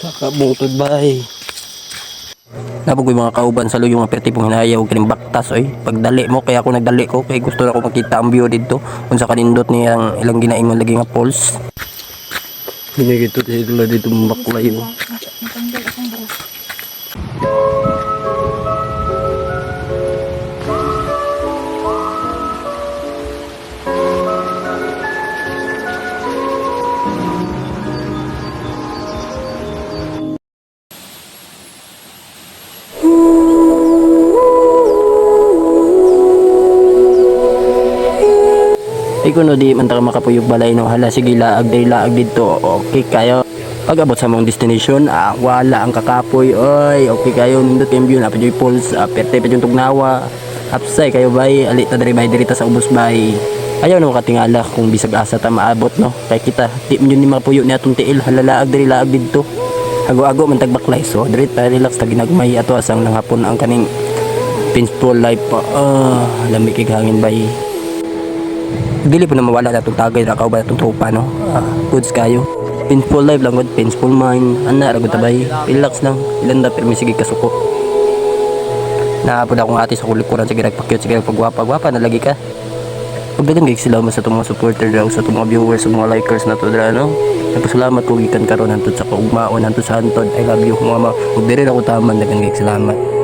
Kakabungtod bay. Napag mga kauban sa luyo nga perti pong hinayaw kining baktas oy. Pagdali mo kaya ako nagdali ko kay gusto na ko makita ang view dito. Unsa kanindot niyang ilang ginaingon lagi nga pulse. Hinigito sila dito makulay oh. Natanggal Ikaw no di man ta ka makapuyog balay no hala sige laag day laag dito. Okay kayo. Pag sa mong destination, ah, wala ang kakapoy. Oy, okay kayo nindot kayong view na pa joy pulse, ah, perte pa yung tugnawa. Upside kayo bay, alit na diri bay dirita sa ubos bay. Ayaw na makatingala kung bisag asa ta maabot no. Kay kita, di yun ni mapuyo ni atong tiil, halalaag diri laag dito. Ago-ago man tagbaklay so, diri ta relax ta ginagmay ato asang nanghapon ang kaning peaceful life pa. Ah, lamig kay hangin bay dili po na mawala na itong tagay na kauban itong tropa no? Ah, goods kayo painful life lang good painful mind. Ana ra tabay relax lang. Ilan na pero sige kasuko. Naapod akong ate sa kulikuran sige nagpakyut sige pagwapa gwapa na lagi ka. Pagdagan kay sila sa itong mga supporter daw sa itong mga viewers sa mga likers na to dra no? Nagpasalamat ko gikan karon hantod sa kaugmaon hantod sa hantod. I love you mga ma Ug diri na ko taman dagan kay salamat